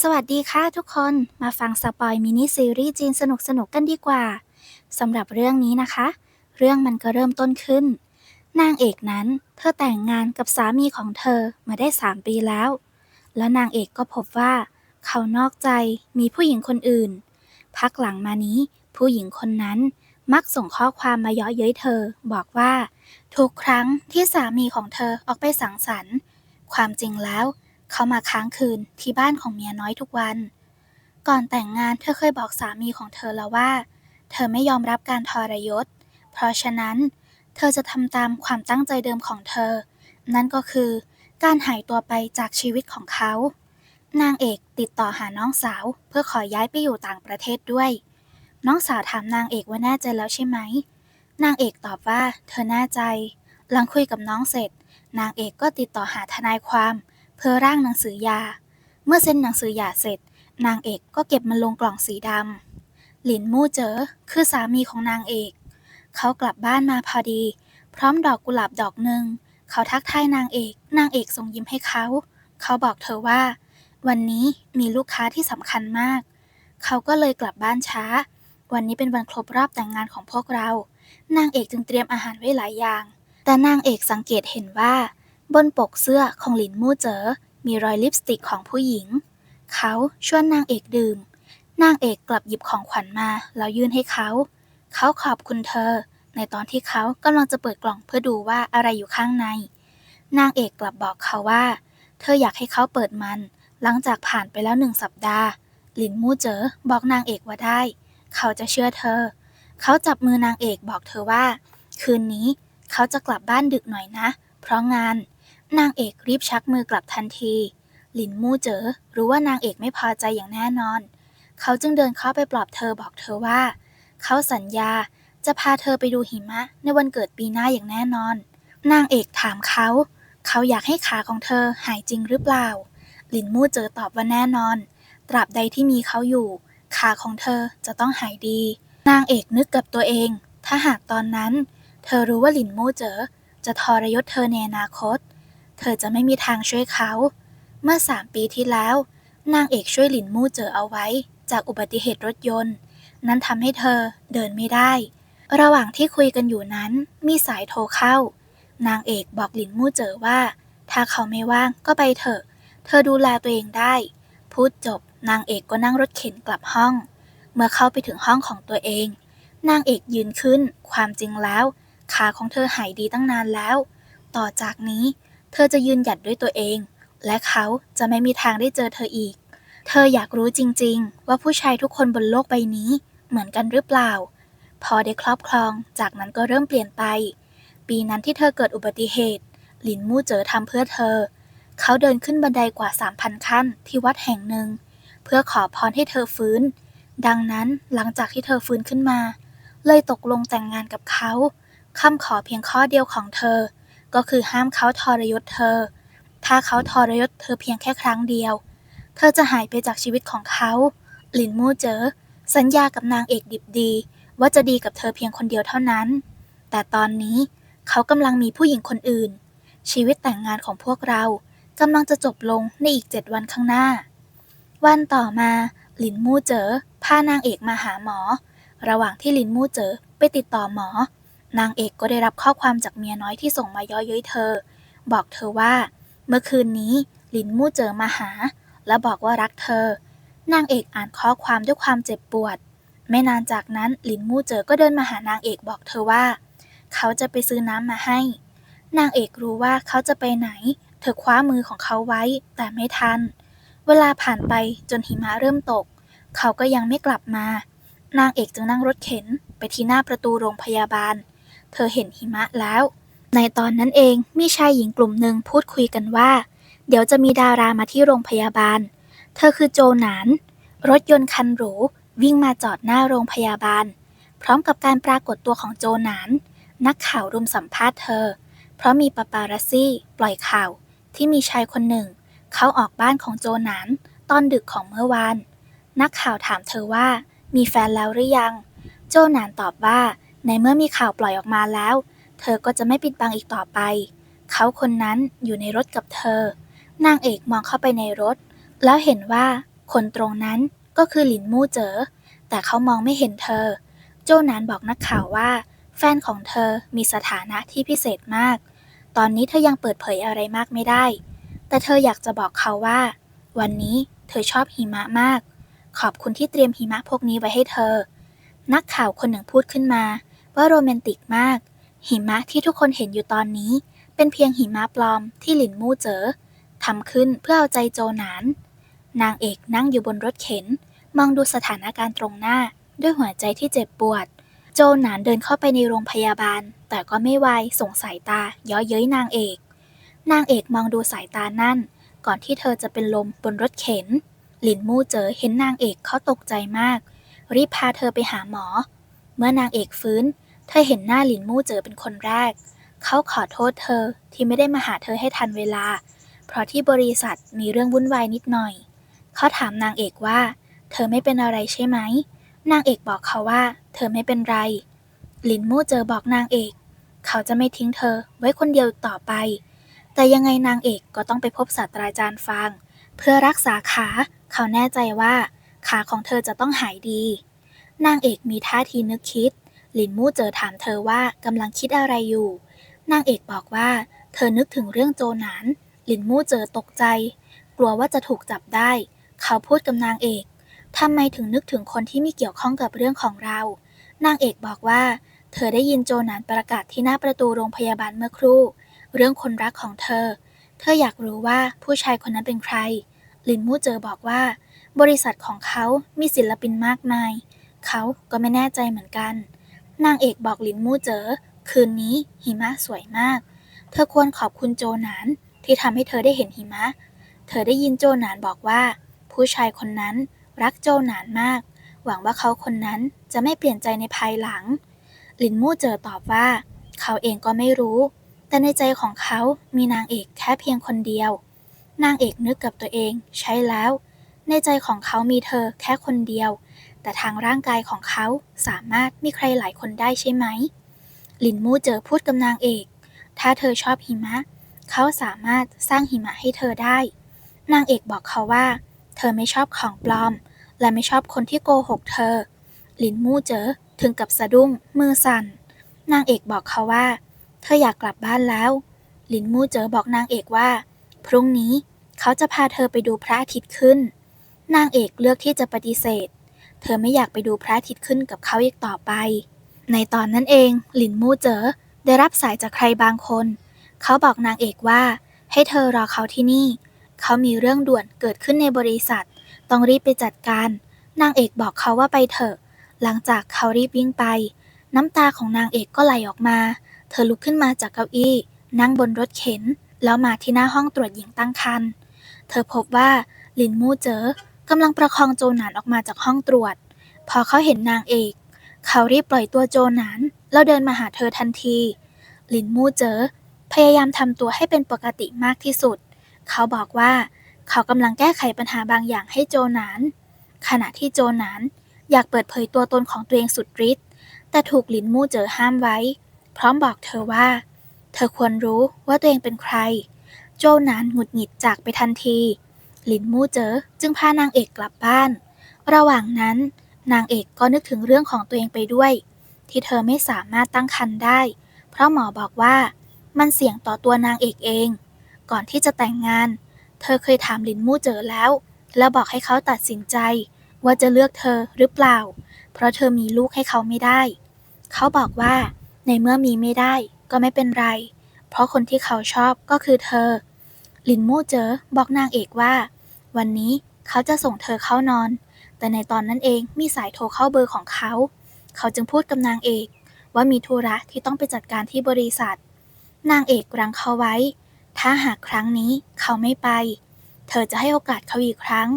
สวัสดีค่ะทุกคนมาฟังสปอยมินิซีรีส์จีนสนุกสนุกๆกันดีกว่าสำหรับเรื่องนี้นะคะ เรื่องมันก็เริ่มต้นขึ้น นางเอกนั้นเธอแต่งงานกับสามีของเธอมาได้ 3 ปีแล้ว แล้วนางเอกก็พบว่า เขานอกใจมีผู้หญิงคนอื่น พักหลังมานี้ ผู้หญิงคนนั้นมักส่งข้อความมาเย้อเย้ยเธอ บอกว่า ทุกครั้งที่สามีของเธอออกไปสังสรรค์ ความจริงแล้วเเขามาค้างคืนที่บ้านของเมียน้อยทุกวัน ก่อนแต่งงานเธอเคยบอกสามีของเธอแล้วว่า เธอไม่ยอมรับการทรยศ เพราะฉะนั้น เธอจะทำตามความตั้งใจเดิมของเธอ นั่นก็คือ การหายตัวไปจากชีวิตของเขา นางเอกติดต่อหาน้องสาว เพื่อขอย้ายไปอยู่ต่างประเทศด้วย น้องสาวถามนางเอกว่าแน่ใจแล้วใช่ไหม นางเอกตอบว่า เธอแน่ใจ หลังคุยกับน้องเสร็จ นางเอกก็ติดต่อหาทนายความเพื่อร่างหนังสือหย่า เมื่อเซ็นหนังสือหย่าเสร็จ นางเอกก็เก็บมันลงกล่องสีดำหลินมู่เจ๋อคือสามีของนางเอก เขากลับบ้านมาพอดี พร้อมดอกกุหลาบดอกหนึ่ง เขาทักทายนางเอก นางเอกส่งยิ้มให้เขา เขาบอกเธอว่า วันนี้มีลูกค้าที่สำคัญมาก เขาก็เลยกลับบ้านช้า วันนี้เป็นวันครบรอบแต่งงานของพวกเรา นางเอกจึงเตรียมอาหารไว้หลายอย่าง แต่นางเอกสังเกตเห็นว่า บนปกเสื้อของหลินมู่เจ๋อมีรอยลิปสติกของผู้หญิง เขาชวนนางเอกดื่ม นางเอกกลับหยิบของขวัญมาแล้วยื่นให้เขา เขาขอบคุณเธอ ในตอนที่เขากำลังจะเปิดกล่องเพื่อดูว่าอะไรอยู่ข้างใน นางเอกกลับบอกเขาว่า เธออยากให้เขาเปิดมัน หลังจากผ่านไปแล้วหนึ่งสัปดาห์ หลินมู่เจ๋อบอกนางเอกว่าได้ เขาจะเชื่อเธอ เขาจับมือนางเอกบอกเธอว่า คืนนี้เขาจะกลับบ้านดึกหน่อยนะ เพราะงาน นางเอกรีบชักมือกลับทันที หลินมู่เจ๋อรู้ว่านางเอกไม่พอใจอย่างแน่นอน เขาจึงเดินเข้าไปปลอบเธอบอกเธอว่า เขาสัญญาจะพาเธอไปดูหิมะในวันเกิดปีหน้าอย่างแน่นอน นางเอกถามเขา เขาอยากให้ขาของเธอหายจริงหรือเปล่า หลินมู่เจ๋อตอบว่าแน่นอน ตราบใดที่มีเขาอยู่ ขาของเธอจะต้องหายดี นางเอกนึกกับตัวเอง ถ้าหากตอนนั้น เธอรู้ว่าหลินมู่เจ๋อจะทรยศเธอในอนาคต เธอจะไม่มีทางช่วยเขา เมื่อสามปีที่แล้ว นางเอกช่วยหลินมู่เจ๋อเอาไว้ จากอุบัติเหตุรถยนต์ นั้นทำให้เธอเดินไม่ได้ ระหว่างที่คุยกันอยู่นั้นมีสายโทรเข้า นางเอกบอกหลินมู่เจ๋อว่า ถ้าเขาไม่ว่างก็ไปเถอะ เธอดูแลตัวเองได้ พูดจบนางเอกก็นั่งรถเข็นกลับห้อง เมื่อเข้าไปถึงห้องของตัวเอง นางเอกยืนขึ้น ความจริงแล้ว ขาของเธอหายดีตั้งนานแล้ว ต่อจากนี้ เธอจะยืนหยัดด้วยตัวเอง และเขาจะไม่มีทางได้เจอเธออีก เธออยากรู้จริง ๆ ว่าผู้ชายทุกคนบนโลกใบนี้เหมือนกันหรือเปล่า พอได้ครอบครอง จากนั้นก็เริ่มเปลี่ยนไป ปีนั้นที่เธอเกิดอุบัติเหตุ หลินมู่เจอทำเพื่อเธอ เขาเดินขึ้นบันไดกว่า 3,000 ขั้นที่วัดแห่งหนึ่ง เพื่อขอพรให้เธอฟื้น ดังนั้นหลังจากที่เธอฟื้นขึ้นมา เลยตกลงแต่งงานกับเขาคำขอเพียงข้อเดียวของเธอ ก็คือห้ามเขาทรยศเธอ ถ้าเขาทรยศเธอเพียงแค่ครั้งเดียว เธอจะหายไปจากชีวิตของเขาหลินมู่เจ๋อสัญญากับนางเอกดิบดี ว่าจะดีกับเธอเพียงคนเดียวเท่านั้น แต่ตอนนี้เขากำลังมีผู้หญิงคนอื่น ชีวิตแต่งงานของพวกเรากำลังจะจบลงในอีกเจ็ดวันข้างหน้า วันต่อมาหลินมู่เจ๋อพานางเอกมาหาหมอ ระหว่างที่หลินมู่เจ๋อไปติดต่อหมอ นางเอกก็ได้รับข้อความจากเมียน้อยที่ส่งมาย้อเย้ยเธอ บอกเธอว่า เมื่อคืนนี้หลินมู่เจอมาหา และบอกว่ารักเธอ นางเอกอ่านข้อความด้วยความเจ็บปวด ไม่นานจากนั้นหลินมู่เจอก็เดินมาหานางเอกบอกเธอว่า เขาจะไปซื้อน้ำมาให้ นางเอกรู้ว่าเขาจะไปไหน เธอคว้ามือของเขาไว้แต่ไม่ทัน เวลาผ่านไปจนหิมะเริ่มตก เขาก็ยังไม่กลับมา นางเอกจึงนั่งรถเข็นไปที่หน้าประตูโรงพยาบาล เธอเห็นหิมะแล้ว ในตอนนั้นเองมีชายหญิงกลุ่มหนึ่งพูดคุยกันว่า เดี๋ยวจะมีดารามาที่โรงพยาบาล เธอคือโจหนาน รถยนต์คันหรูวิ่งมาจอดหน้าโรงพยาบาล พร้อมกับการปรากฏตัวของโจหนาน นักข่าวรุมสัมภาษณ์เธอ เพราะมีปาปารัสซี่ ปล่อยข่าว ที่มีชายคนหนึ่ง เขาออกบ้านของโจหนาน ตอนดึกของเมื่อวาน นักข่าวถามเธอว่า มีแฟนแล้วหรือยัง โจหนานตอบว่า ในเมื่อมีข่าวปล่อยออกมาแล้ว เธอก็จะไม่ปิดบังอีกต่อไป เขาคนนั้นอยู่ในรถกับเธอ นางเอกมองเข้าไปในรถ แล้วเห็นว่าคนตรงนั้นก็คือหลินมู่เจ๋อแต่เขามองไม่เห็นเธอ โจหนานบอกนักข่าวว่า แฟนของเธอมีสถานะที่พิเศษมาก ตอนนี้เธอยังเปิดเผยอะไรมากไม่ได้ แต่เธออยากจะบอกเขาว่า วันนี้เธอชอบหิมะมาก ขอบคุณที่เตรียมหิมะพวกนี้ไว้ให้เธอ นักข่าวคนหนึ่งพูดขึ้นมา ว่าโรแมนติกมาก หิมะที่ทุกคนเห็นอยู่ตอนนี้ เป็นเพียงหิมะปลอมที่หลินมู่เจ๋อทำขึ้นเพื่อเอาใจโจหนาน นางเอกนั่งอยู่บนรถเข็น มองดูสถานการณ์ตรงหน้าด้วยหัวใจที่เจ็บปวด โจหนานเดินเข้าไปในโรงพยาบาล แต่ก็ไม่ไวายส่งสายตาเย้อเย้ยนางเอก นางเอกมองดูสายตานั่น ก่อนที่เธอจะเป็นลมบนรถเข็น หลินมู่เจอเห็นนางเอกเขาตกใจมาก รีบพาเธอไปหาหมอ เมื่อนางเอกฟื้น เธอเห็นหน้าหลินมู่เจอเป็นคนแรก เขาขอโทษเธอที่ไม่ได้มาหาเธอให้ทันเวลา เพราะที่บริษัทมีเรื่องวุ่นวายนิดหน่อย เขาถามนางเอกว่า เธอไม่เป็นอะไรใช่ไหม นางเอกบอกเขาว่า เธอไม่เป็นไร หลินมู่เจอบอกนางเอก เขาจะไม่ทิ้งเธอไว้คนเดียวต่อไป แต่ยังไงนางเอกก็ต้องไปพบศาสตราจารย์ฟางเพื่อรักษาขา เขาแน่ใจว่า ขาของเธอจะต้องหายดี นางเอกมีท่าทีนึกคิด ลินมู่เจอถามเธอว่ากำลังคิดอะไรอยู่ นางเอกบอกว่า เธอนึกถึงเรื่องโจหนาน ลินมู่เจอตกใจ กลัวว่าจะถูกจับได้ เขาพูดกับนางเอกทำไมถึงนึกถึงคนที่ไม่เกี่ยวข้องกับเรื่องของเรา นางเอกบอกว่า เธอได้ยินโจหนานประกาศที่หน้าประตูโรงพยาบาลเมื่อครู่ เรื่องคนรักของเธอ เธออยากรู้ว่าผู้ชายคนนั้นเป็นใคร ลินมู่เจอบอกว่า บริษัทของเขามีศิลปินมากมาย เขาก็ไม่แน่ใจเหมือนกัน นางเอกบอกลินมู่เจอคืนนี้หิมะสวยมาก เธอควรขอบคุณโจหนานที่ทำให้เธอได้เห็นหิมะ เธอได้ยินโจหนานบอกว่า ผู้ชายคนนั้นรักโจหนานมาก หวังว่าเขาคนนั้นจะไม่เปลี่ยนใจในภายหลัง หลินมู่เจอตอบว่า เขาเองก็ไม่รู้ แต่ในใจของเขามีนางเอกแค่เพียงคนเดียว นางเอกนึกกับตัวเอง ใช่แล้ว ในใจของเขามีเธอแค่คนเดียว แต่ทางร่างกายของเขาสามารถมีใครหลายคนได้ใช่ไหม ลินมู่เจอพูดกับนางเอก ถ้าเธอชอบหิมะ เขาสามารถสร้างหิมะให้เธอได้ นางเอกบอกเขาว่า เธอไม่ชอบของปลอม และไม่ชอบคนที่โกหกเธอ ลินมู่เจอถึงกับสะดุ้งมือสั่น นางเอกบอกเขาว่า เธออยากกลับบ้านแล้ว ลินมู่เจอบอกนางเอกว่า พรุ่งนี้เขาจะพาเธอไปดูพระอาทิตย์ขึ้น นางเอกเลือกที่จะปฏิเสธ เธอไม่อยากไปดูพระอาทิตย์ขึ้นกับเขาอีกต่อไป ในตอนนั้นเองหลินมู่เจอได้รับสายจากใครบางคน เขาบอกนางเอกว่า ให้เธอรอเขาที่นี่ เขามีเรื่องด่วนเกิดขึ้นในบริษัท ต้องรีบไปจัดการ นางเอกบอกเขาว่าไปเถอะ หลังจากเขารีบวิ่งไป น้ำตาของนางเอกก็ไหลออกมา เธอลุกขึ้นมาจากเก้าอี้ นั่งบนรถเข็น แล้วมาที่หน้าห้องตรวจหญิงตั้งครรภ์เธอพบว่าหลินมู่เจอ กำลังประคองโจหนานออกมาจากห้องตรวจ พอเขาเห็นนางเอก เขารีบปล่อยตัวโจหนานแล้วเดินมาหาเธอทันทีลินมู่เจอพยายามทำตัวให้เป็นปกติมากที่สุด เขาบอกว่าเขากำลังแก้ไขปัญหาบางอย่างให้โจหนาน ขณะที่โจหนานอยากเปิดเผยตัวตนของตัวเองสุดฤทธิ์แต่ถูกลินมู่เจอห้ามไว้ พร้อมบอกเธอว่า เธอควรรู้ว่าตัวเองเป็นใคร โจหนานหงุดหงิดจากไปทันที ลินมู่เจอจึงพานางเอกกลับบ้าน ระหว่างนั้น นางเอกก็นึกถึงเรื่องของตัวเองไปด้วย ที่เธอไม่สามารถตั้งครรภ์ได้ เพราะหมอบอกว่า มันเสี่ยงต่อตัวนางเอกเอง ก่อนที่จะแต่งงาน เธอเคยถามลินมู่เจอแล้ว แล้วบอกให้เขาตัดสินใจ ว่าจะเลือกเธอหรือเปล่า เพราะเธอมีลูกให้เขาไม่ได้ เขาบอกว่า ในเมื่อมีไม่ได้ก็ไม่เป็นไร เพราะคนที่เขาชอบก็คือเธอ ลินมู่เจอบอกนางเอกว่า วันนี้เขาจะส่งเธอเข้านอน แต่ในตอนนั้นเองมีสายโทรเข้าเบอร์ของเขา เขาจึงพูดกับนางเอก ว่ามีธุระที่ต้องไปจัดการที่บริษัท นางเอกรังเขาไว้ ถ้าหากครั้งนี้เขาไม่ไป เธอจะให้โอกาสเขาอีกครั้ง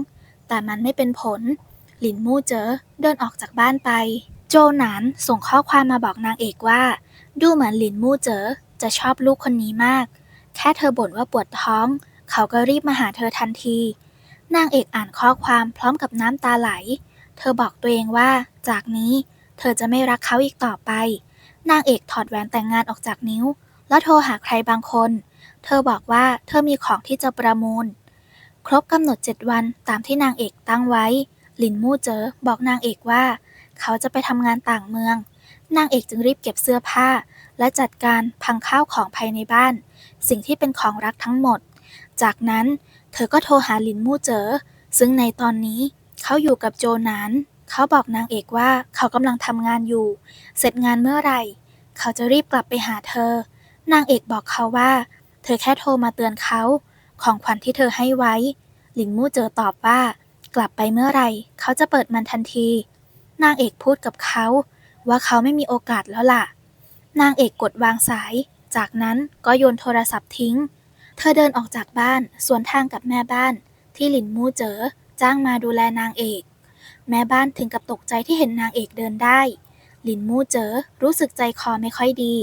แต่มันไม่เป็นผล หลินมู่เจอเดินออกจากบ้านไป โจหนานส่งข้อความมาบอกนางเอกว่า ดูเหมือนหลินมู่เจอจะชอบลูกคนนี้มาก แค่เธอบ่นว่าปวดท้อง เขาก็รีบมาหาเธอทันที นางเอกอ่านข้อความพร้อมกับน้ำตาไหล เธอบอกตัวเองว่า จากนี้ เธอจะไม่รักเขาอีกต่อไป นางเอกถอดแหวนแต่งงานออกจากนิ้ว แล้วโทรหาใครบางคน เธอบอกว่าเธอมีของที่จะประมูล ครบกำหนด7วันตามที่นางเอกตั้งไว้หลินมู่เจ๋อบอกนางเอกว่า เขาจะไปทำงานต่างเมือง นางเอกจึงรีบเก็บเสื้อผ้า และจัดการพังข้าวของภายในบ้าน สิ่งที่เป็นของรักทั้งหมด จากนั้นเธอก็โทรหาหลินมู่เจ๋อซึ่งในตอนนี้เขาอยู่กับโจนานเขาบอกนางเอกว่าเขากำลังทำงานอยู่ เสร็จงานเมื่อไหร่ เขาจะรีบกลับไปหาเธอ นางเอกบอกเขาว่า เธอแค่โทรมาเตือนเขา ของขวัญที่เธอให้ไว้ หลินมู่เจอตอบว่า กลับไปเมื่อไหร่ เขาจะเปิดมันทันที นางเอกพูดกับเขา ว่าเขาไม่มีโอกาสแล้วล่ะ นางเอกกดวางสาย จากนั้นก็โยนโทรศัพท์ทิ้ง เธอเดินออกจากบ้านสวนทางกับแม่บ้าน ที่หลินมูเจอจ้างมาดูแลนางเอก แม่บ้านถึงกับตกใจที่เห็นนางเอกเดินได้ หลินมูเจอรู้สึกใจคอไม่ค่อยดี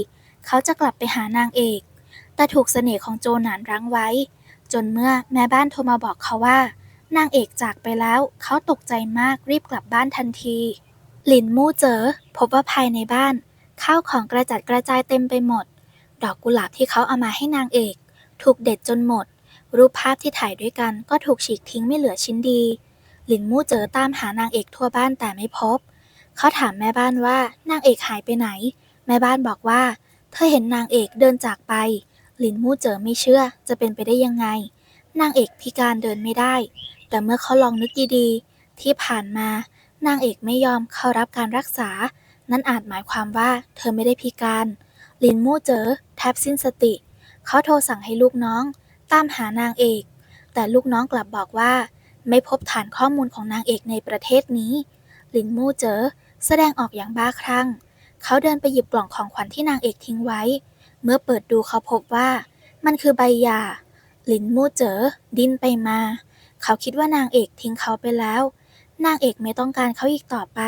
เขาจะกลับไปหานางเอก แต่ถูกเสน่ห์ของโจหนานรั้งไว้ จนเมื่อแม่บ้านโทรมาบอกเขาว่า นางเอกจากไปแล้ว เขาตกใจมากรีบกลับบ้านทันที หลินมู่เจอพบว่าภายในบ้าน ข้าวของกระจัดกระจายเต็มไปหมด ดอกกุหลาบที่เขาเอามาให้นางเอก ถูกเด็ดจนหมด รูปภาพที่ถ่ายด้วยกันก็ถูกฉีกทิ้งไม่เหลือชิ้นดี หลินมู่เจอตามหานางเอกทั่วบ้านแต่ไม่พบ เขาถามแม่บ้านว่านางเอกหายไปไหน แม่บ้านบอกว่า เธอเห็นนางเอกเดินจากไป หลินมู่เจอไม่เชื่อจะเป็นไปได้ยังไง นางเอกพิการเดินไม่ได้ แต่เมื่อเขาลองนึกดีๆที่ผ่านมา นางเอกไม่ยอมเข้ารับการรักษา นั่นอาจหมายความว่าเธอไม่ได้พิการหลินมู่เจอแทบสิ้นสติ เขาโทรสั่งให้ลูกน้อง ตามหานางเอก แต่ลูกน้องกลับบอกว่า ไม่พบฐานข้อมูลของนางเอกในประเทศนี้หลินมู่เจอแสดงออกอย่างบ้าคลั่ง เขาเดินไปหยิบกล่องของขวัญที่นางเอกทิ้งไว้ เมื่อเปิดดูเขาพบว่า มันคือใบหย่าหลินมู่เจอดิ้นไปมา เขาคิดว่านางเอกทิ้งเขาไปแล้ว นางเอกไม่ต้องการเขาอีกต่อไป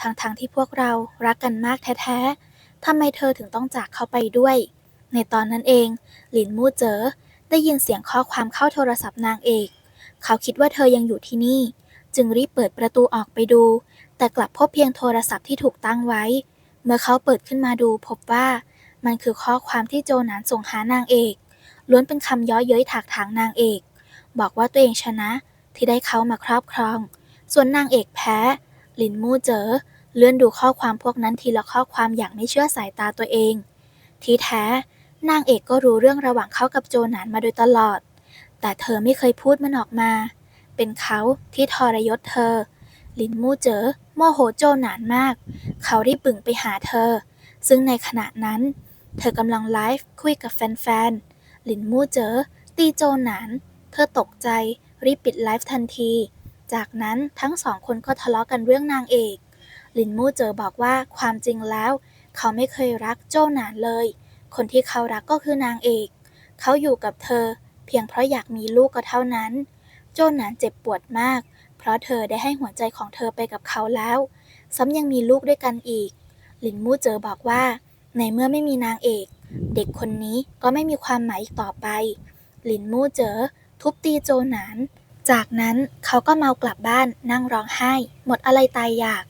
ทั้งๆทที่พวกเรารักกันมากแท้ๆทำไมเธอถึงต้องจากเขาไปด้วย ในตอนนั้นเอง หลินมู่เจอได้ยินเสียงข้อความเข้าโทรศัพท์นางเอก เขาคิดว่าเธอยังอยู่ที่นี่ จึงรีบเปิดประตูออกไปดู แต่กลับพบเพียงโทรศัพท์ที่ถูกตั้งไว้ เมื่อเขาเปิดขึ้นมาดูพบว่ามันคือข้อความที่โจหนานส่งหานางเอก ล้วนเป็นคำย้อเย้ยถากถางนางเอก บอกว่าตัวเองชนะที่ได้เขามาครอบครอง ส่วนนางเอกแพ้ ลินมู่เจอ เลื่อนดูข้อความพวกนั้นทีละข้อความอย่างไม่เชื่อสายตาตัวเอง ที่แท้ นางเอกก็รู้เรื่องระหว่างเขากับโจหนานมาโดยตลอด แต่เธอไม่เคยพูดมันออกมา เป็นเขาที่ทรยศเธอ ลินมู่เจอโมโหโจหนานมาก เขารีบบึ่งไปหาเธอ ซึ่งในขณะนั้น เธอกำลังไลฟ์คุยกับแฟนๆลินมู่เจอตีโจหนาน เธอตกใจรีบปิดไลฟ์ทันที จากนั้นทั้งสองคนก็ทะเลาะกันเรื่องนางเอกหลินมู่เจอบอกว่าความจริงแล้ว เขาไม่เคยรักโจหนานเลย คนที่เขารักก็คือนางเอก เขาอยู่กับเธอ เพียงเพราะอยากมีลูกก็เท่านั้น โจหนานเจ็บปวดมาก เพราะเธอได้ให้หัวใจของเธอไปกับเขาแล้ว ซ้ำยังมีลูกด้วยกันอีกหลินมู่เจอบอกว่า ในเมื่อไม่มีนางเอก เด็กคนนี้ก็ไม่มีความหมายอีกต่อไปหลินมู่เจอทุบตีโจหนาน จากนั้นเขาก็เมากลับบ้านนั่งร้องไห้ หมดอะไรตายอยาก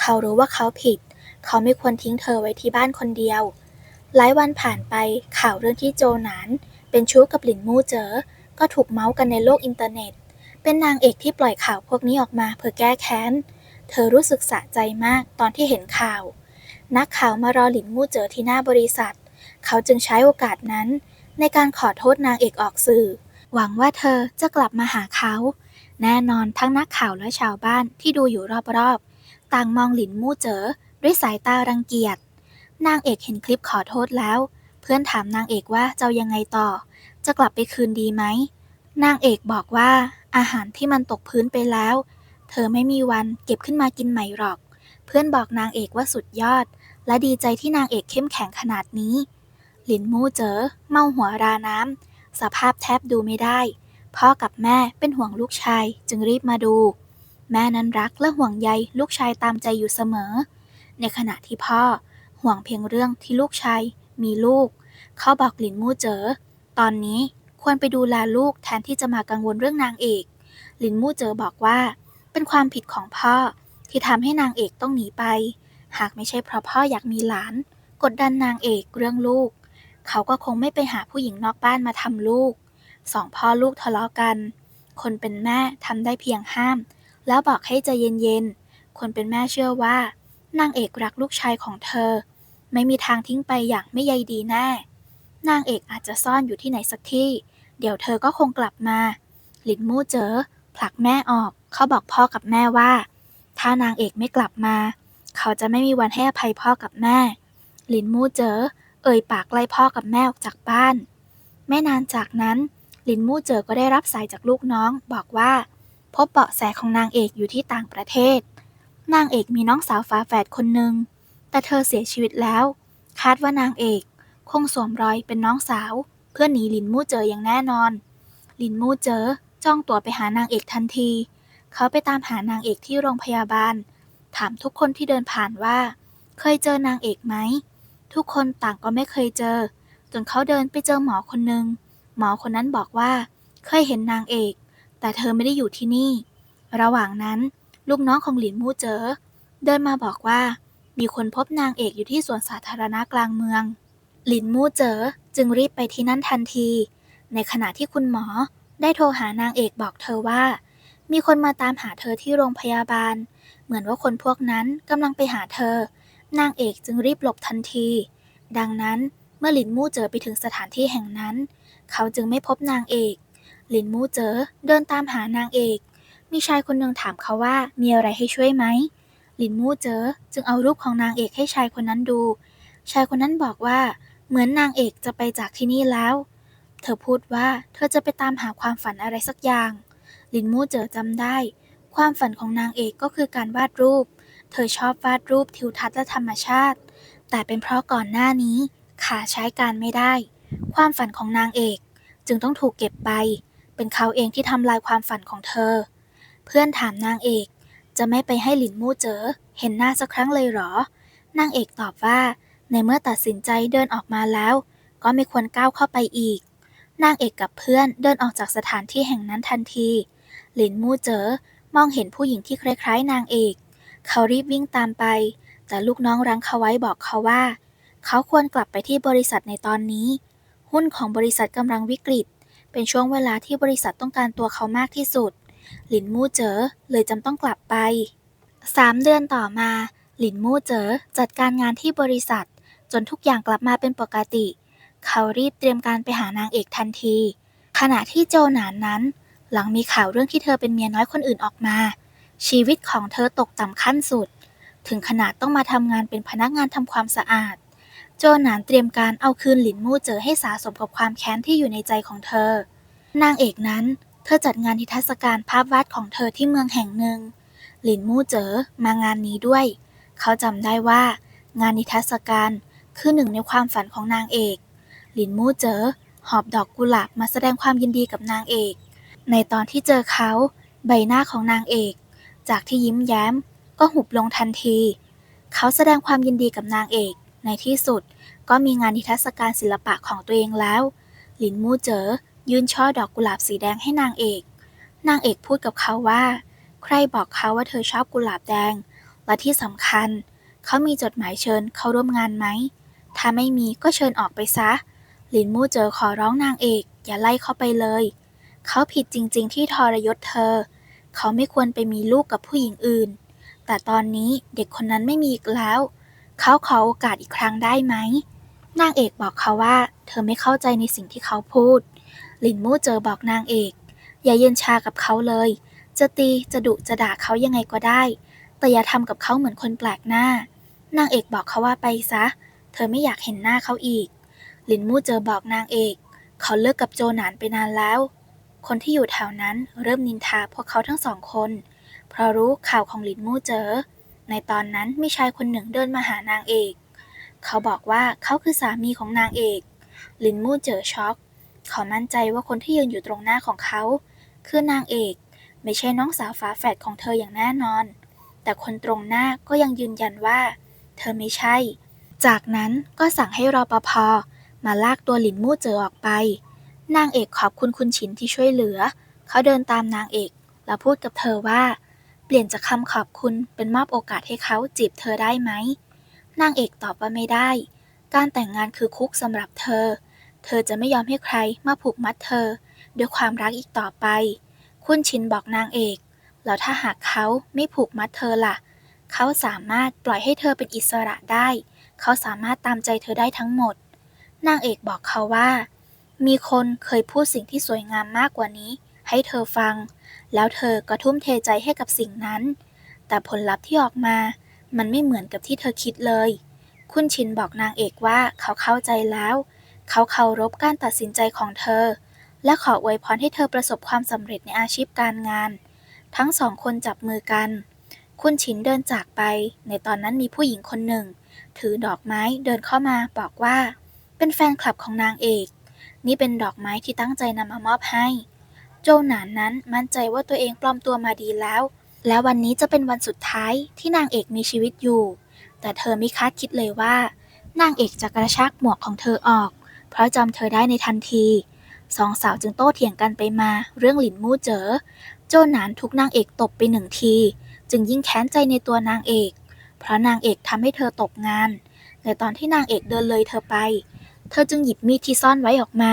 เขารู้ว่าเขาผิด เขาไม่ควรทิ้งเธอไว้ที่บ้านคนเดียว หลายวันผ่านไปข่าวเรื่องที่โจหนาน เป็นชู้กับหลินมู่เจอ ก็ถูกเมาส์กันในโลกอินเทอร์เน็ต เป็นนางเอกที่ปล่อยข่าวพวกนี้ออกมาเพื่อแก้แค้น เธอรู้สึกสะใจมากตอนที่เห็นข่าว นักข่าวมารอหลินมู่เจอที่หน้าบริษัท เขาจึงใช้โอกาสนั้น ในการขอโทษนางเอกออกสื่อ หวังว่าเธอจะกลับมาหาเขา แน่นอนทั้งนักข่าวและชาวบ้านที่ดูอยู่รอบๆ ต่างมองหลินมู่เจอด้วยสายตารังเกียจ นางเอกเห็นคลิปขอโทษแล้ว เพื่อนถามนางเอกว่าจะยังไงต่อ จะกลับไปคืนดีไหม นางเอกบอกว่าอาหารที่มันตกพื้นไปแล้ว เธอไม่มีวันเก็บขึ้นมากินใหม่หรอก เพื่อนบอกนางเอกว่าสุดยอด และดีใจที่นางเอกเข้มแข็งขนาดนี้ หลินมู่เจอเมาหัวราน้ำ สภาพแทบดูไม่ได้ พ่อกับแม่เป็นห่วงลูกชายจึงรีบมาดู แม่นั้นรักและห่วงใยลูกชายตามใจอยู่เสมอ ในขณะที่พ่อห่วงเพียงเรื่องที่ลูกชายมีลูก เขาบอกหลินมู่เจอตอนนี้ควรไปดูแลลูกแทนที่จะมากังวลเรื่องนางเอกหลินมู่เจอบอกว่า เป็นความผิดของพ่อที่ทำให้นางเอกต้องหนีไป หากไม่ใช่เพราะพ่ออยากมีหลาน กดดันนางเอกเรื่องลูก เขาก็คงไม่ไปหาผู้หญิงนอกบ้านมาทำลูก สองพ่อลูกทะเลาะกัน คนเป็นแม่ทำได้เพียงห้าม แล้วบอกให้ใจเย็นๆ คนเป็นแม่เชื่อว่านางเอกรักลูกชายของเธอ ไม่มีทางทิ้งไปอย่างไม่ใยดีแน่ นางเอกอาจจะซ่อนอยู่ที่ไหนสักที่ เดี๋ยวเธอก็คงกลับมา หลินมู่เจอ ผลักแม่ออก เขาบอกพ่อกับแม่ว่า ถ้านางเอกไม่กลับมา เขาจะไม่มีวันให้อภัยพ่อกับแม่ หลินมู่เจอ เอ่ยปากไล่พ่อกับแม่ออกจากบ้าน ไม่นานจากนั้นลินมู่เจอก็ได้รับสายจากลูกน้อง บอกว่า พบเบาะแสของนางเอกอยู่ที่ต่างประเทศ นางเอกมีน้องสาวฝาแฝดคนหนึ่งแต่เธอเสียชีวิตแล้ว คาดว่านางเอก คงสวมรอยเป็นน้องสาว เพื่อหนีลินมู่เจออย่างแน่นอน ลินมู่เจอจ้องตัวไปหานางเอกทันที เขาไปตามหานางเอกที่โรงพยาบาล ถามทุกคนที่เดินผ่านว่า เคยเจอนางเอกไหม ทุกคนต่างก็ไม่เคยเจอ จนเขาเดินไปเจอหมอคนหนึ่งหมอคนนั้นบอกว่า เคยเห็นนางเอก แต่เธอไม่ได้อยู่ที่นี่ ระหว่างนั้น ลูกน้องของหลินมู่เจอ เดินมาบอกว่า มีคนพบนางเอกอยู่ที่สวนสาธารณะกลางเมือง หลินมู่เจอจึงรีบไปที่นั่นทันที ในขณะที่คุณหมอได้โทรหานางเอกบอกเธอว่า มีคนมาตามหาเธอที่โรงพยาบาล เหมือนว่าคนพวกนั้นกำลังไปหาเธอ นางเอกจึงรีบหลบทันที ดังนั้นเมื่อหลินมู่เจอไปถึงสถานที่แห่งนั้น เขาจึงไม่พบนางเอก หลินมู่เจอเดินตามหานางเอก มีชายคนหนึ่งถามเขาว่ามีอะไรให้ช่วยไหม หลินมู่เจอจึงเอารูปของนางเอกให้ชายคนนั้นดู ชายคนนั้นบอกว่า เหมือนนางเอกจะไปจากที่นี่แล้ว เธอพูดว่าเธอจะไปตามหาความฝันอะไรสักอย่าง หลินมู่เจอจำได้ ความฝันของนางเอกก็คือการวาดรูป เธอชอบวาดรูปทิวทัศน์และธรรมชาติ แต่เป็นเพราะก่อนหน้านี้ขาใช้การไม่ได้ ความฝันของนางเอก จึงต้องถูกเก็บไป เป็นเขาเองที่ทำลายความฝันของเธอ เพื่อนถามนางเอก จะไม่ไปให้หลินมู่เจอ เห็นหน้าสักครั้งเลยหรอ นางเอกตอบว่า ในเมื่อตัดสินใจเดินออกมาแล้ว ก็ไม่ควรก้าวเข้าไปอีก นางเอกกับเพื่อนเดินออกจากสถานที่แห่งนั้นทันที หลินมู่เจอมองเห็นผู้หญิงที่คล้ายๆ นางเอก เขารีบวิ่งตามไป แต่ลูกน้องรั้งเขาไว้บอกเขาว่า เขาควรกลับไปที่บริษัทในตอนนี้ หุ้นของบริษัทกำลังวิกฤต เป็นช่วงเวลาที่บริษัทต้องการตัวเขามากที่สุด หลินมู่เจ๋อเลยจำต้องกลับไปสามเดือนต่อมา หลินมู่เจ๋อจัดการงานที่บริษัท จนทุกอย่างกลับมาเป็นปกติ เขารีบเตรียมการไปหานางเอกทันที ขณะที่โจหนานนั้น หลังมีข่าวเรื่องที่เธอเป็นเมียน้อยคนอื่นออกมา ชีวิตของเธอตกต่ำขั้นสุด ถึงขนาดต้องมาทำงานเป็นพนักงานทำความสะอาด โจหนานเตรียมการเอาคืนหลินมู่เจอให้สาสมกับความแค้นที่อยู่ในใจของเธอ นางเอกนั้น เธอจัดงานนิทรรศการภาพวาดของเธอที่เมืองแห่งหนึ่ง หลินมู่เจอมางานนี้ด้วย เขาจำได้ว่า งานนิทรรศการคือหนึ่งในความฝันของนางเอก หลินมู่เจอหอบดอกกุหลาบมาแสดงความยินดีกับนางเอก ในตอนที่เจอเขา ใบหน้าของนางเอก จากที่ยิ้มแย้ม ก็หุบลงทันที เขาแสดงความยินดีกับนางเอก ในที่สุดก็มีงานนิทรรศการศิลปะของตัวเองแล้ว หลินมู่เจอยื่นช่อดอกกุหลาบสีแดงให้นางเอก นางเอกพูดกับเขาว่า ใครบอกเขาว่าเธอชอบกุหลาบแดง และที่สำคัญ เขามีจดหมายเชิญเขาร่วมงานไหม ถ้าไม่มีก็เชิญออกไปซะ หลินมู่เจอขอร้องนางเอก อย่าไล่เขาไปเลย เขาผิดจริง ๆ ที่ทรยศเธอ เขาไม่ควรไปมีลูกกับผู้หญิงอื่น แต่ตอนนี้เด็กคนนั้นไม่มีอีกแล้ว เขาขอโอกาสอีกครั้งได้ไหม นางเอกบอกเขาว่า เธอไม่เข้าใจในสิ่งที่เขาพูด หลินมู่เจอบอกนางเอก อย่าเย็นชากับเขาเลย จะตีจะดุจะด่าเขายังไงก็ได้ แต่อย่าทำกับเขาเหมือนคนแปลกหน้า นางเอกบอกเขาว่าไปซะ เธอไม่อยากเห็นหน้าเขาอีก หลินมู่เจอบอกนางเอก เขาเลิกกับโจหนานไปนานแล้ว คนที่อยู่แถวนั้นเริ่มนินทาพวกเขาทั้งสองคน เพราะรู้ข่าวของหลินมู่เจอ ในตอนนั้นมีชายคนหนึ่งเดินมาหานางเอก เขาบอกว่าเขาคือสามีของนางเอก หลินมู่เจอช็อก เขามั่นใจว่าคนที่ยืนอยู่ตรงหน้าของเขา คือนางเอก ไม่ใช่น้องสาวฝาแฝดของเธออย่างแน่นอน แต่คนตรงหน้าก็ยังยืนยันว่า เธอไม่ใช่ จากนั้นก็สั่งให้รอปภมาลากตัวหลินมู่เจอออกไป นางเอกขอบคุณคุณฉินที่ช่วยเหลือ เขาเดินตามนางเอก แล้วพูดกับเธอว่า เปลี่ยนจากคำขอบคุณเป็นมอบโอกาสให้เขาจีบเธอได้ไหม นางเอกตอบว่าไม่ได้ การแต่งงานคือคุกสำหรับเธอ เธอจะไม่ยอมให้ใครมาผูกมัดเธอ ด้วยความรักอีกต่อไปคคุณชินบอกนางเอก แล้วถ้าหากเขาไม่ผูกมัดเธอล่ะ เขาสามารถปล่อยให้เธอเป็นอิสระได้ เขาสามารถตามใจเธอได้ทั้งหมด นางเอกบอกเขาว่า มีคนเคยพูดสิ่งที่สวยงามมากกว่านี้ให้เธอฟัง แล้วเธอก็ทุ่มเทใจให้กับสิ่งนั้น แต่ผลลัพธ์ที่ออกมา มันไม่เหมือนกับที่เธอคิดเลย คุณชินบอกนางเอกว่าเขาเข้าใจแล้ว เขาเคารพการตัดสินใจของเธอ และขออวยพรให้เธอประสบความสำเร็จในอาชีพการงาน ทั้งสองคนจับมือกัน คุณชินเดินจากไป ในตอนนั้นมีผู้หญิงคนหนึ่ง ถือดอกไม้เดินเข้ามาบอกว่า เป็นแฟนคลับของนางเอก นี่เป็นดอกไม้ที่ตั้งใจนำมามอบให้ โจหนานนั้นมั่นใจว่าตัวเองปลอมตัวมาดีแล้ว และวันนี้จะเป็นวันสุดท้ายที่นางเอกมีชีวิตอยู่ แต่เธอไม่คาดคิดเลยว่า นางเอกจะกระชากหมวกของเธอออก เพราะจำเธอได้ในทันทีสองสาวจึงโต้เถียงกันไปมาเรื่องหลินมู่เจอโจหนานทุกนางเอกตบไปหนึ่งที จึงยิ่งแค้นใจในตัวนางเอก เพราะนางเอกทำให้เธอตกงาน ในตอนที่นางเอกเดินเลยเธอไป เธอจึงหยิบมีดที่ซ่อนไว้ออกมา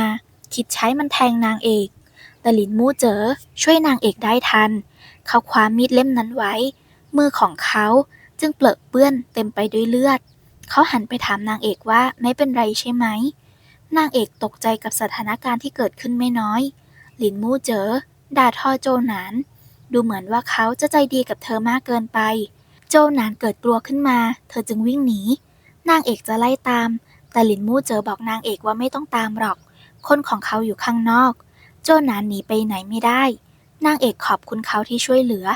คิดใช้มันแทงนางเอก แต่หลินมู่เจอช่วยนางเอกได้ทัน เขาคว้ามีดเล่มนั้นไว้ มือของเขาจึงเปลอะเปื้อนเต็มไปด้วยเลือด เขาหันไปถามนางเอกว่าไม่เป็นไรใช่ไหม นางเอกตกใจกับสถานการณ์ที่เกิดขึ้นไม่น้อย หลินมู่เจอด่าทอโจหนาน ดูเหมือนว่าเขาจะใจดีกับเธอมากเกินไป โจหนานเกิดกลัวขึ้นมา เธอจึงวิ่งหนี นางเอกจะไล่ตาม แต่หลินมู่เจอบอกนางเอกว่าไม่ต้องตามหรอก คนของเขาอยู่ข้างนอก โจหนานหนีไปไหนไม่ได้ นางเอกขอบคุณเขาที่ช่วยเหลือ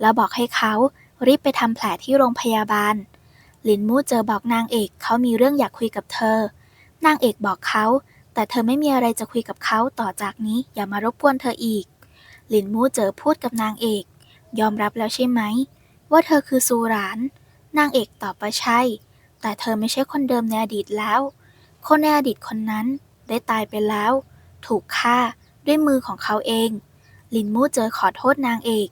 แล้วบอกให้เขารีบไปทำแผลที่โรงพยาบาลหลินมู่เจอบอกนางเอกเขามีเรื่องอยากคุยกับเธอ นางเอกบอกเขา แต่เธอไม่มีอะไรจะคุยกับเขาต่อจากนี้อย่ามารบกวนเธออีกหลินมู่เจอพูดกับนางเอก ยอมรับแล้วใช่ไหม ว่าเธอคือซูราน นางเอกตอบว่าใช่ แต่เธอไม่ใช่คนเดิมในอดีตแล้ว คนในอดีตคนนั้นได้ตายไปแล้ว ถูกฆ่าด้วยมือของเขาเอง ลินมู่เจอขอโทษนางเอก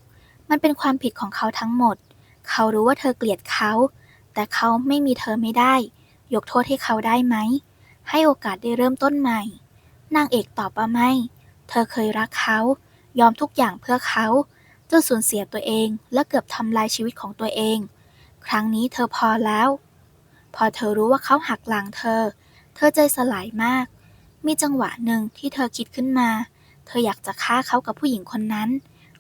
มันเป็นความผิดของเขาทั้งหมด เขารู้ว่าเธอเกลียดเขา แต่เขาไม่มีเธอไม่ได้ ยกโทษให้เขาได้ไหม ให้โอกาสได้เริ่มต้นใหม่ นางเอกตอบว่าไม่ เธอเคยรักเขา ยอมทุกอย่างเพื่อเขาจนสูญเสียตัวเองและเกือบทำลายชีวิตของตัวเอง ครั้งนี้เธอพอแล้ว พอเธอรู้ว่าเขาหักหลังเธอ เธอใจสลายมาก มีจังหวะหนึ่งที่เธอคิดขึ้นมา เธออยากจะฆ่าเขากับผู้หญิงคนนั้น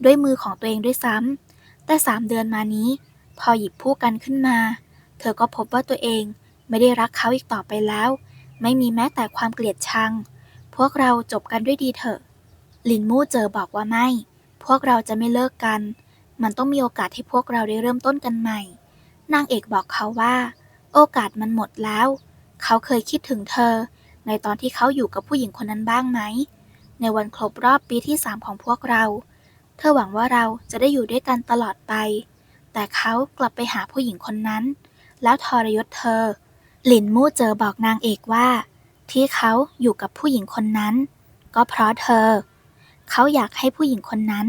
ด้วยมือของตัวเองด้วยซ้ำ แต่สามเดือนมานี้ พอหยิบผู้กันขึ้นมา เธอก็พบว่าตัวเองไม่ได้รักเขาอีกต่อไปแล้ว ไม่มีแม้แต่ความเกลียดชัง พวกเราจบกันด้วยดีเถอะ ลินมู่เจอบอกว่าไม่ พวกเราจะไม่เลิกกัน มันต้องมีโอกาสที่พวกเราได้เริ่มต้นกันใหม่ นางเอกบอกเขาว่า โอกาสมันหมดแล้ว เขาเคยคิดถึงเธอ ในตอนที่เขาอยู่กับผู้หญิงคนนั้นบ้างไหม ในวันครบรอบปีที่สามของพวกเรา เธอหวังว่าเราจะได้อยู่ด้วยกันตลอดไป แต่เขากลับไปหาผู้หญิงคนนั้น แล้วทรยศเธอ หลินมู่เจอบอกนางเอกว่า ที่เขาอยู่กับผู้หญิงคนนั้น ก็เพราะเธอ เขาอยากให้ผู้หญิงคนนั้น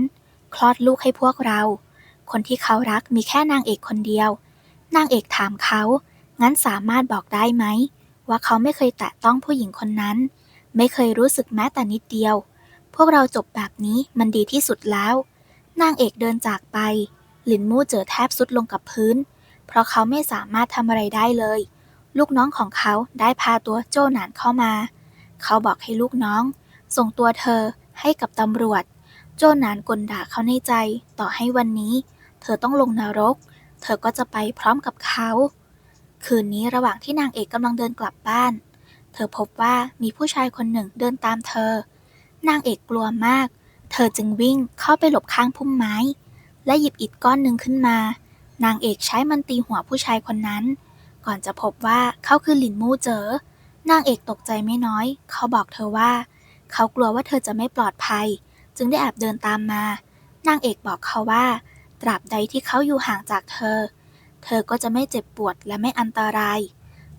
คลอดลูกให้พวกเรา คนที่เขารักมีแค่นางเอกคนเดียว นางเอกถามเขา งั้นสามารถบอกได้ไหม ว่าเขาไม่เคยแตะต้องผู้หญิงคนนั้น ไม่เคยรู้สึกแม้แต่นิดเดียว พวกเราจบแบบนี้มันดีที่สุดแล้ว นางเอกเดินจากไป หลินมู่เจอแทบสุดลงกับพื้น เพราะเขาไม่สามารถทำอะไรได้เลย ลูกน้องของเขาได้พาตัวโจหนานเข้ามา เขาบอกให้ลูกน้อง ส่งตัวเธอให้กับตำรวจ โจหนานกลด่าเขาในใจ ต่อให้วันนี้ เธอต้องลงนรก เธอก็จะไปพร้อมกับเขา คืนนี้ระหว่างที่นางเอกกำลังเดินกลับบ้าน เธอพบว่ามีผู้ชายคนหนึ่งเดินตามเธอ นางเอกกลัวมาก เธอจึงวิ่งเข้าไปหลบข้างพุ่มไม้ และหยิบอิฐก้อนหนึ่งขึ้นมา นางเอกใช้มันตีหัวผู้ชายคนนั้น ก่อนจะพบว่าเขาคือหลินมู่เจอนางเอกตกใจไม่น้อย เขาบอกเธอว่า เขากลัวว่าเธอจะไม่ปลอดภัย จึงได้แอบเดินตามมา นางเอกบอกเขาว่า ตราบใดที่เขาอยู่ห่างจากเธอ เธอก็จะไม่เจ็บปวดและไม่อันตราย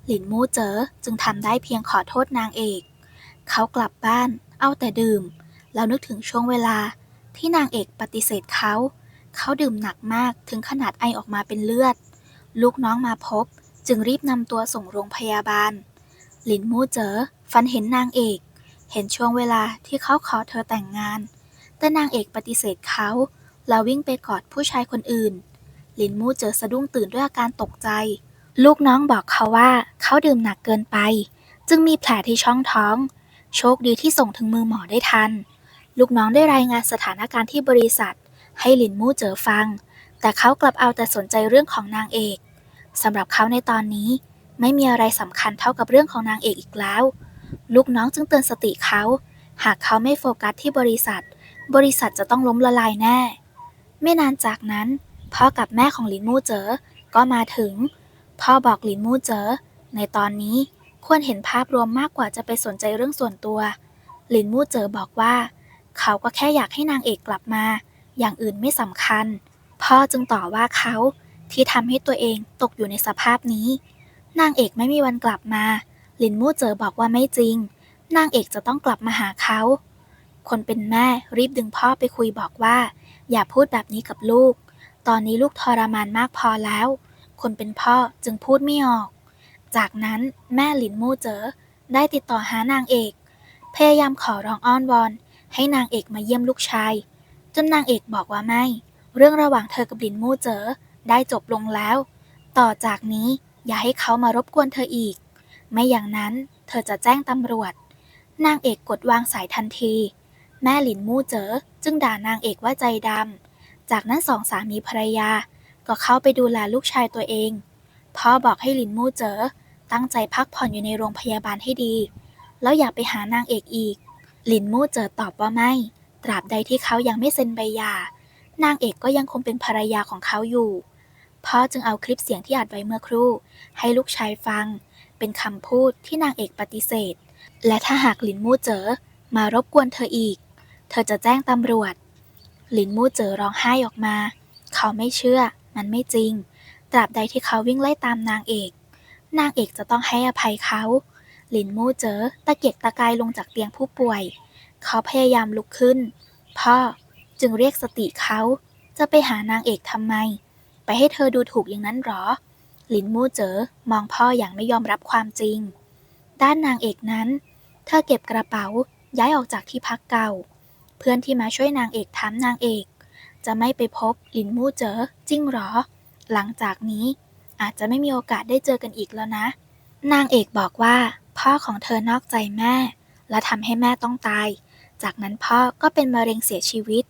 หลินมู่เจอจึงทำได้เพียงขอโทษนางเอก เขากลับบ้าน เอาแต่ดื่ม แล้วนึกถึงช่วงเวลาที่นางเอกปฏิเสธเขา เขาดื่มหนักมากถึงขนาดไอออกมาเป็นเลือด ลูกน้องมาพบ จึงรีบนำตัวส่งโรงพยาบาล หลินมู่เจอฝันเห็นนางเอก เห็นช่วงเวลาที่เขาขอเธอแต่งงาน แต่นางเอกปฏิเสธเขาแล้ววิ่งไปกอดผู้ชายคนอื่น ลินมู่เจอสะดุ้งตื่นด้วยอาการตกใจ ลูกน้องบอกเขาว่าเขาดื่มหนักเกินไป จึงมีแผลที่ช่องท้อง โชคดีที่ส่งถึงมือหมอได้ทัน ลูกน้องได้รายงานสถานการณ์ที่บริษัท ให้หลินมู่เจอฟัง แต่เขากลับเอาแต่สนใจเรื่องของนางเอกสำหรับเขาในตอนนี้ ไม่มีอะไรสำคัญเท่ากับเรื่องของนางเอกอีกแล้ว ลูกน้องจึงเตือนสติเขา หากเขาไม่โฟกัสที่บริษัท บริษัทจะต้องล้มละลายแน่ ไม่นานจากนั้น พ่อกับแม่ของหลินมู่เจ๋อก็มาถึง พ่อบอกหลินมู่เจ๋อในตอนนี้ควรเห็นภาพรวมมากกว่าจะไปสนใจเรื่องส่วนตัว หลินมู่เจ๋อบอกว่า เขาก็แค่อยากให้นางเอกกลับมา อย่างอื่นไม่สำคัญ พ่อจึงต่อว่าเขาที่ทำให้ตัวเองตกอยู่ในสภาพนี้ นางเอกไม่มีวันกลับมา หลินมู่เจ๋อบอกว่าไม่จริง นางเอกจะต้องกลับมาหาเขา คนเป็นแม่รีบดึงพ่อไปคุยบอกว่า อย่าพูดแบบนี้กับลูก ตอนนี้ลูกทรมานมากพอแล้ว คนเป็นพ่อจึงพูดไม่ออก จากนั้นแม่หลินมู่เจอได้ติดต่อหานางเอก พยายามขอร้องอ้อนวอน ให้นางเอกมาเยี่ยมลูกชาย จนนางเอกบอกว่าไม่ เรื่องระหว่างเธอกับหลินมู่เจอได้จบลงแล้ว ต่อจากนี้อย่าให้เขามารบกวนเธออีก ไม่อย่างนั้นเธอจะแจ้งตำรวจ นางเอกกดวางสายทันที แม่หลินมู่เจอจึงด่านางเอกว่าใจดำ จากนั้นสองสามีภรรยา ก็เข้าไปดูแลลูกชายตัวเอง พ่อบอกให้หลินมู่เจอตั้งใจพักผ่อนอยู่ในโรงพยาบาลให้ดี แล้วอย่าไปหานางเอกอีก หลินมู่เจอตอบว่าไม่ ตราบใดที่เขายังไม่เซ็นใบหย่านางเอกก็ยังคงเป็นภรรยาของเขาอยู่ พ่อจึงเอาคลิปเสียงที่อัดไว้เมื่อครู่ ให้ลูกชายฟัง เป็นคำพูดที่นางเอกปฏิเสธ และถ้าหากหลินมู่เจอมารบกวนเธออีก เธอจะแจ้งตำรวจ ลินมู่เจอร้องไห้ออกมา เขาไม่เชื่อ มันไม่จริง ตราบใดที่เขาวิ่งไล่ตามนางเอก นางเอกจะต้องให้อภัยเขาหลินมู่เจอตะเกียกตะกายลงจากเตียงผู้ป่วย เขาพยายามลุกขึ้น พ่อจึงเรียกสติเขา จะไปหานางเอกทำไม ไปให้เธอดูถูกอย่างนั้นหรอหลินมู่เจอมองพ่ออย่างไม่ยอมรับความจริง ด้านนางเอกนั้น เธอเก็บกระเป๋าย้ายออกจากที่พักเก่า เพื่อนที่มาช่วยนางเอกถามนางเอก จะไม่ไปพบหลินมู่เจอจริงหรอ หลังจากนี้อาจจะไม่มีโอกาสได้เจอกันอีกแล้วนะ นางเอกบอกว่า พ่อของเธอนอกใจแม่ และทำให้แม่ต้องตาย จากนั้นพ่อก็เป็นมะเร็งเสียชีวิต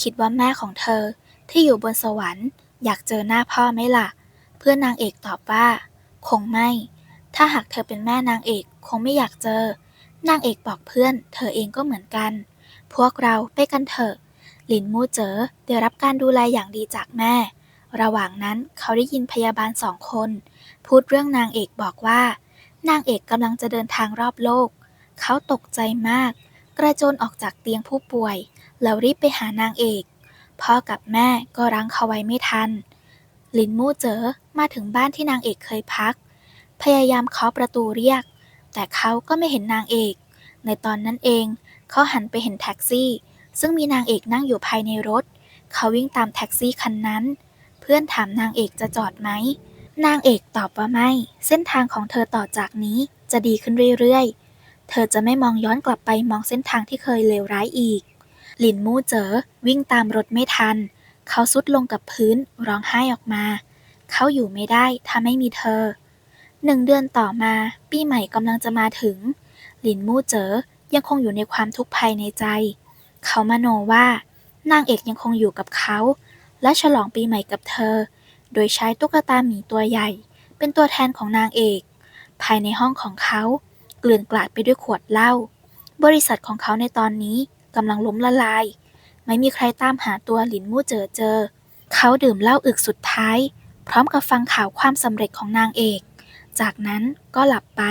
คิดว่าแม่ของเธอที่อยู่บนสวรรค์ อยากเจอหน้าพ่อไหมล่ะ เพื่อนนางเอกตอบว่า คงไม่ ถ้าหากเธอเป็นแม่นางเอกคงไม่อยากเจอ นางเอกบอกเพื่อน เธอเองก็เหมือนกัน พวกเราไปกันเถอะหลินมู่เจอได้รับการดูแลอย่างดีจากแม่ ระหว่างนั้นเขาได้ยินพยาบาลสองคน พูดเรื่องนางเอกบอกว่า นางเอกกำลังจะเดินทางรอบโลก เขาตกใจมาก กระโจนออกจากเตียงผู้ป่วย แล้วรีบไปหานางเอก พ่อกับแม่ก็รั้งเขาไว้ไม่ทันลินมู่เจอมาถึงบ้านที่นางเอกเคยพัก พยายามเคาะประตูเรียก แต่เขาก็ไม่เห็นนางเอก ในตอนนั้นเอง เขาหันไปเห็นแท็กซี่ ซึ่งมีนางเอกนั่งอยู่ภายในรถ เขาวิ่งตามแท็กซี่คันนั้น เพื่อนถามนางเอกจะจอดไหม นางเอกตอบว่าไม่ เส้นทางของเธอต่อจากนี้จะดีขึ้นเรื่อยๆ เธอจะไม่มองย้อนกลับไปมองเส้นทางที่เคยเลวร้ายอีก หลินมู่เจอวิ่งตามรถไม่ทัน เขาซุดลงกับพื้นร้องไห้ออกมา เขาอยู่ไม่ได้ถ้าไม่มีเธอหนึ่งเดือนต่อมา ปีใหม่กำลังจะมาถึง หลินมู่เจ๋อ ยังคงอยู่ในความทุกข์ภายในใจ เขามโนว่านางเอกยังคงอยู่กับเขา และฉลองปีใหม่กับเธอ โดยใช้ตุ๊กตาหมีตัวใหญ่ เป็นตัวแทนของนางเอก ภายในห้องของเขาเกลื่อนกลาดไปด้วยขวดเหล้าบริษัทของเขาในตอนนี้กำลังล้มละลาย ไม่มีใครตามหาตัวหลินมู่เจอเจอ เขาดื่มเหล้าอึกสุดท้าย พร้อมกับฟังข่าวความสำเร็จของนางเอก จากนั้นก็หลับไป